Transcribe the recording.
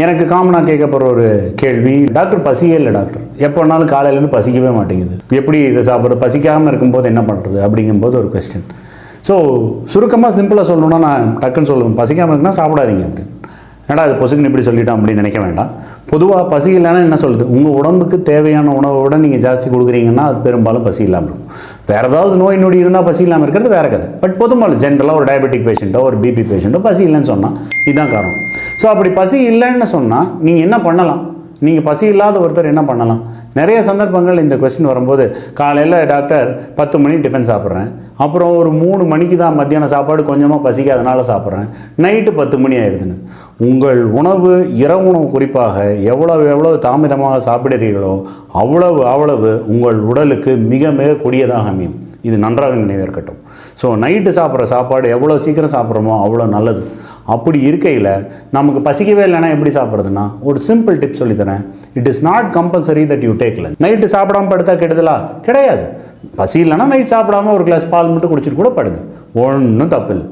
எனக்கு காமனாக கேட்கப்படுற ஒரு கேள்வி டாக்டர் பசியே இல்லை டாக்டர். எப்போனாலும் காலையிலேருந்து பசிக்கவே மாட்டேங்குது. எப்படி இதை சாப்பிட்றது? பசிக்காமல் இருக்கும்போது என்ன பண்ணுறது அப்படிங்கும்போது ஒரு கொஸ்டின் ஸோ சுருக்கமாக சிம்பிளாக சொல்லணும்னா நான் டக்குன்னு சொல்லுவேன். பசிக்காமல் இருக்குன்னா சாப்பிடாதீங்க அப்படின்னு. ஏன்னா அது பொசுக்குன்னு இப்படி சொல்லிட்டோம் அப்படின்னு நினைக்க வேண்டாம். பொதுவாக பசி இல்லைன்னா என்ன சொல்லுது உங்கள் உடம்புக்கு தேவையான உணவை விட நீங்கள் ஜாஸ்தி கொடுக்குறீங்கன்னா அது பெரும்பாலும் பசி இல்லாமல் இருக்கும். வேறு ஏதாவது நோய் நொடி இருந்தால் பசி இல்லாமல் இருக்கிறது வேற கதை. பட் பொதும்பாலும் ஜென்ரலாக ஒரு டயபெட்டிக் பேஷண்ட்டோ ஒரு பிபி பேஷண்ட்டோ பசி இல்லைன்னு சொன்னால் இதுதான் காரணம். ஸோ அப்படி பசி இல்லைன்னு சொன்னால் நீங்கள் என்ன பண்ணலாம்? நீங்கள் பசி இல்லாத ஒருத்தர் என்ன பண்ணலாம்? நிறைய சந்தர்ப்பங்கள் இந்த கொஸ்டின் வரும்போது காலையில் டாக்டர் பத்து மணி டிஃபன் சாப்பிட்றேன். அப்புறம் ஒரு மூணு மணிக்கு தான் மத்தியானம் சாப்பாடு கொஞ்சமாக பசிக்காதனால சாப்பிட்றேன். நைட்டு பத்து மணி ஆயிடுதுன்னு. உங்கள் உணவு இரவு உணவு குறிப்பாக எவ்வளவு எவ்வளவு தாமதமாக சாப்பிடுறீர்களோ அவ்வளவு அவ்வளவு உங்கள் உடலுக்கு மிக மிக கொடியதாக அமையும். இது நன்றாக நினைவேற்கட்டும் ஸோ நைட்டு சாப்பிட்ற சாப்பாடு எவ்வளோ சீக்கிரம் சாப்பிட்றோமோ அவ்வளோ நல்லது. அப்படி இருக்கையில் நமக்கு பசிக்கவே இல்லைன்னா எப்படி சாப்பிட்றதுன்னா ஒரு சிம்பிள் டிப் சொல்லித்தரேன். It is not compulsory that you take lunch night சாப்பிடாம படுத்தா கெடுதலா? கிடையாது. பசி இல்லைன்னா நைட் சாப்பிடாம ஒரு கிளாஸ் பால் மட்டும் குடிச்சிட்டு கூட படுது ஒன்றும் தப்பு இல்லை.